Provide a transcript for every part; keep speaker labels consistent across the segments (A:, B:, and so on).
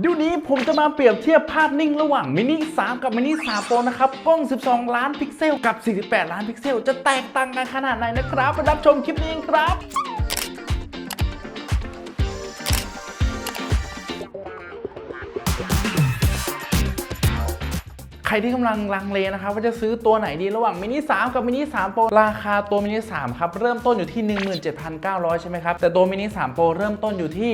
A: เดี๋ยวนี้ผมจะมาเปรียบเทียบภาพนิ่งระหว่างมินิ3กับมินิ3 Pro นะครับ กล้อง 12 ล้านพิกเซล กับ 48 ล้านพิกเซล จะแตกต่างกันขนาดไหนนะครับไปรับชมคลิปนี้กันครับ รที่กำลังลังเลนะครับว่าจะซื้อตัวไหนดีระหว่างมินิ3กับมินิ3 Pro ราคาตัวมินิ3ครับเริ่มต้นอยู่ที่ 17,900 ใช่ไหมครับ แต่ตัวมินิ3 Pro เริ่มต้นอยู่ที่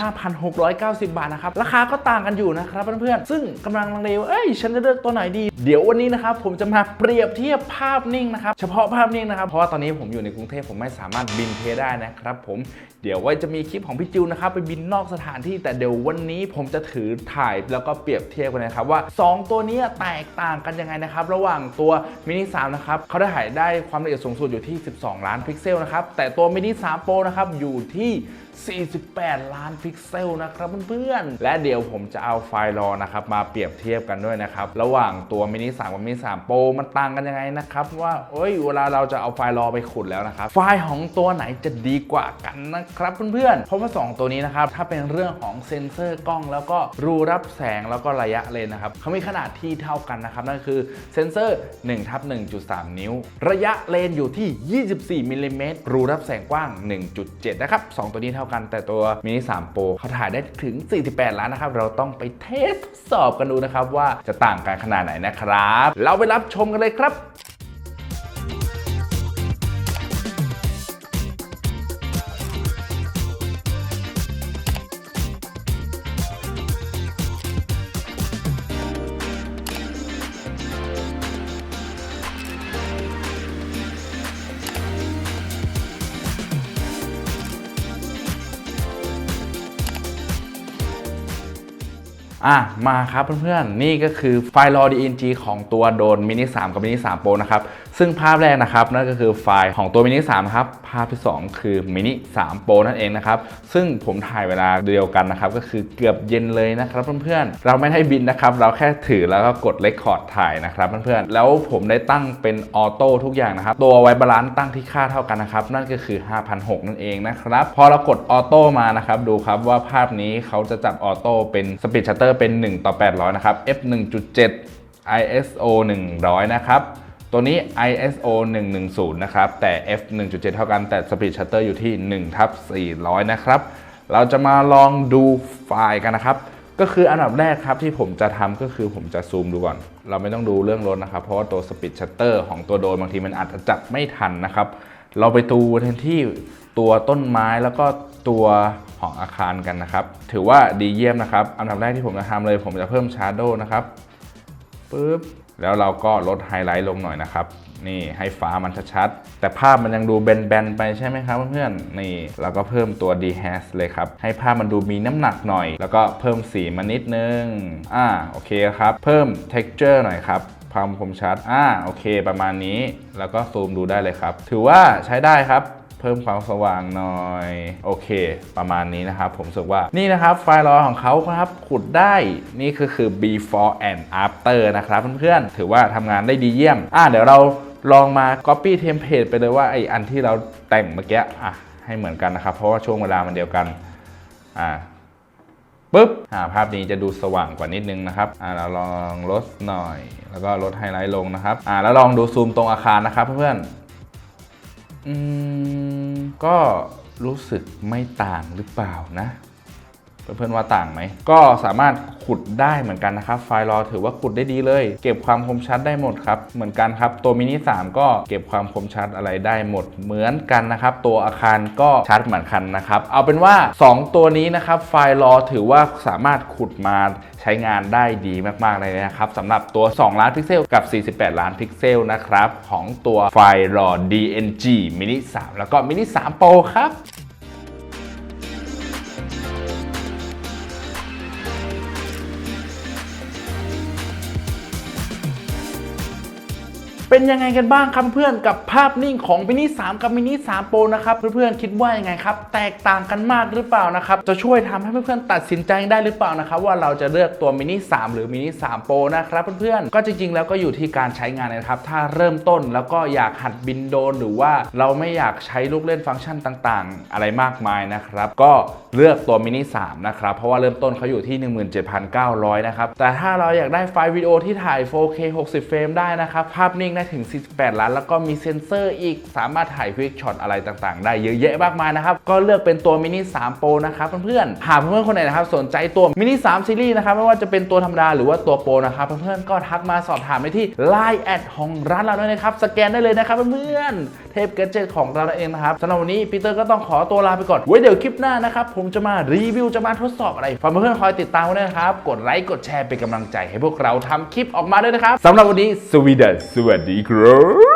A: 25,690 บาทนะครับ ราคาก็ต่างกันอยู่นะครับเพื่อนๆ ซึ่งกำลังลังเลว่าเอ้ยฉันจะเลือกตัวไหนดี เดี๋ยววันนี้นะครับผมจะมาเปรียบเทียบภาพนิ่งนะครับเฉพาะภาพนิ่งนะครับเพราะว่าตอนนี้ผมอยู่ในกรุงเทพผมไม่สามารถบินเทได้นะครับผมเดี๋ยวไว้จะมีคลิปของพี่จิวนะครับไปบินนอกสถานที่แต่เดี๋ยววันนี้ผมจะถือถ่ายแล้วก็เปรียบเทียบกันนะครับว่า 2 ตัวนี้แตกต่างกันยังไงนะครับ ระหว่างตัวมินิ3นะครับเขาได้ถ่ายได้ความละเอียดสูงสุดอยู่ที่ 12 ล้านพิกเซลนะครับแต่ตัวมินิ3 Pro นะครับอยู่ที่ 48 ล้านพิกเซลนะครับเพื่อนๆ และเดี๋ยวผมจะเอาไฟล์รอนะครับมาเปรียบเทียบกันด้วยนะครับ ระหว่างตัวมินิ3กับมินิ3 Pro มันต่างกันยังไงนะครับ ว่าเอ้ยเวลาเราจะเอาไฟล์รอไปขุดแล้วนะครับ ไฟล์ของตัวไหนจะดีกว่ากันนะครับเพื่อนๆ เพราะว่า 2 ตัวนี้นะครับถ้าเป็นเรื่องของเซ็นเซอร์กล้อง แล้วก็รูรับแสงแล้วก็ระยะเลนนะครับเขามีขนาดที่เท่ากันนะครับนั่นคือเซ็นเซอร์1ทับ1.3 นิ้ว ระยะเลนอยู่ที่ 24มิลลิเมตรรูรับแสงกว้าง 1.7 นะครับสองตัวนี้เท่ากัน แต่ตัวมินิ3 Pro เขาถ่ายได้ถึง 48 ล้านนะครับ เราต้องไปเทสทดสอบกันดูนะครับว่าจะต่างกันขนาดไหนนะครับ เราไปรับชมกันเลยครับ อะมาครับเพื่อนๆ นี่ก็คือไฟล์รอ DNG ของตัวโดน mini 3กับ mini 3 pro นะครับ ซึ่งภาพแรกนะครับนั่นก็คือไฟล์ของตัว mini 3ครับภาพที่ 2 คือ mini 3 pro นั่นเองนะครับซึ่งผมถ่ายเวลาเดียวกันนะครับก็คือเกือบเย็นเลยนะครับเพื่อนๆเราไม่ได้บินนะครับเราแค่ถือแล้วก็กดเลคคอร์ดถ่ายนะครับเพื่อนๆแล้วผมได้ตั้งเป็นออโต้ทุกอย่างนะครับตัวไวบาลานซ์ตั้งที่ค่าเท่ากันนะครับนั่นก็คือ 5,600 นั่นเองนะครับพอเรากดออโต้มานะครับดูครับว่าภาพนี้เขาจะจับออโต้เป็นสปีดชัตเตอร์เป็น 1 ต่อ 800 นะครับ f 1.7 iso 100 นะครับ ตัวนี้ ISO 110 นะครับ แต่ f 1.7 เท่ากันแต่ Speed Shutter อยู่ที่1ทับ400 นะครับ เราจะมาลองดูไฟล์กันนะครับ ก็คืออันดับแรกครับที่ผมจะทำก็คือผมจะซูมดูก่อน เราไม่ต้องดูเรื่องรถนะครับ เพราะว่าตัว Speed Shutter ของตัวโดนบางทีมันอาจจะจับไม่ทันนะครับ เราไปดูที่ตัวต้นไม้แล้วก็ตัวของอาคารกันนะครับ ถือว่าดีเยี่ยมนะครับ อันดับแรกที่ผมจะทำเลย ผมจะเพิ่ม Shadow นะครับปึ๊บ แล้วเราก็ลดไฮไลท์ลงหน่อยนะครับ นี่ให้ฟ้ามันชัดๆ แต่ภาพมันยังดูแบนๆ ไปใช่ไหมครับเพื่อนๆ นี่เราก็เพิ่มตัว d h a s เลยครับ ให้ภาพมันดูมีน้ำหนักหน่อย แล้วก็เพิ่มสีมานิดนึง อ่าโอเคครับ เพิ่ม texture หน่อยครับความคมชัด อ่าโอเค ประมาณนี้ แล้วก็ซูมดูได้เลยครับ ถือว่าใช้ได้ครับ เพิ่มความสว่างหน่อย โอเค ประมาณนี้นะครับ ผมรู้สึกว่านี่นะครับ ไฟล์รอของเขาครับ ขุดได้นี่คือคือ before and after นะครับเพื่อนๆ ถือว่าทำงานได้ดีเยี่ยม อะเดี๋ยวเราลองมา copy template ไปเลยว่าไออันที่เราแต่งเมื่อกี้อะให้เหมือนกันนะครับ เพราะว่าช่วงเวลามันเดียวกันอ่าปุ๊บอ่าภาพนี้จะดูสว่างกว่านิดนึงนะครับอ่าเราลองลดหน่อย แล้วก็ลดไฮไลท์ลงนะครับอ่าแล้วลองดูซูมตรงอาคารนะครับเพื่อนๆ ก็รู้สึกไม่ต่างหรือเปล่านะ เพื่อนๆว่าต่างไหม ก็สามารถขุดได้เหมือนกันนะครับ ไฟล์รอถือว่าขุดได้ดีเลย เก็บความคมชัดได้หมดครับ เหมือนกันครับ ตัวมินิ 3 ก็เก็บความคมชัดอะไรได้หมดเหมือนกันนะครับ ตัวอาคารก็ชัดเหมือนกันนะครับ เอาเป็นว่า 2 ตัวนี้นะครับ ไฟล์รอถือว่าสามารถขุดมาใช้งานได้ดีมากๆเลยนะครับสำหรับตัว 2 ล้านพิกเซลกับ 48 ล้านพิกเซลนะครับของตัวไฟล์รอ DNG Mini 3 แล้วก็ Mini 3 Pro ครับ เป็นยังไงกันบ้างครับเพื่อนกับภาพนิ่งของมินิ3กับมินิ3 Pro นะครับเพื่อนๆคิดว่ายังไงครับ แตกต่างกันมากหรือเปล่านะครับจะช่วยทำให้เพื่อนๆตัดสินใจได้หรือเปล่านะครับว่าเราจะเลือกตัวมินิ3หรือมินิ3 Pro นะครับเพื่อนๆก็จริงๆ แล้วก็อยู่ที่การใช้งานนะครับถ้าเริ่มต้นแล้วก็อยากหัดบินโดรนหรือว่าเราไม่อยากใช้ลูกเล่นฟังก์ชันต่างๆ อะไรมากมายนะครับก็เลือกตัวมินิ3นะครับเพราะว่าเริ่มต้นเขาอยู่ที่ 17,900นะครับแต่ถ้าเราอยากได้ไฟล์วิดีโอที่ถ่าย 4K 60 เฟรมได้นะครับภาพนิ่งได้ถึง 48 ล้าน แล้วก็มีเซ็นเซอร์อีกสามารถถ่ายควิกช็อตอะไรต่างๆ ได้เยอะแยะมากมายนะครับ ก็เลือกเป็นตัวมินิ3 Pro นะครับเพื่อนๆหากเพื่อนๆคนไหนนะครับสนใจตัวมินิ3ซีรีส์นะครับไม่ว่าจะเป็นตัวธรรมดาหรือว่าตัวโปรนะครับเพื่อนๆก็ทักมาสอบถามได้ที่ Line แอดของร้านเราด้วยนะครับสแกนได้เลยนะครับเพื่อนๆเทปเกจเจตของเราเองนะครับสำหรับวันนี้ปีเตอร์ก็ต้องขอตัวลาไปก่อนไว้เดี๋ยวคลิปหน้านะครับผมจะมารีวิวจะมาทดสอบอะไรฝากเพื่อนๆคอยติดตามนด้วยนะครับกดไลค์กดแชร์เป็นกำลังใจให้พวกเราทำคลิปออกมาด้วยนะครับสำหรับวันนี้สวีเดนสวัสดีครับ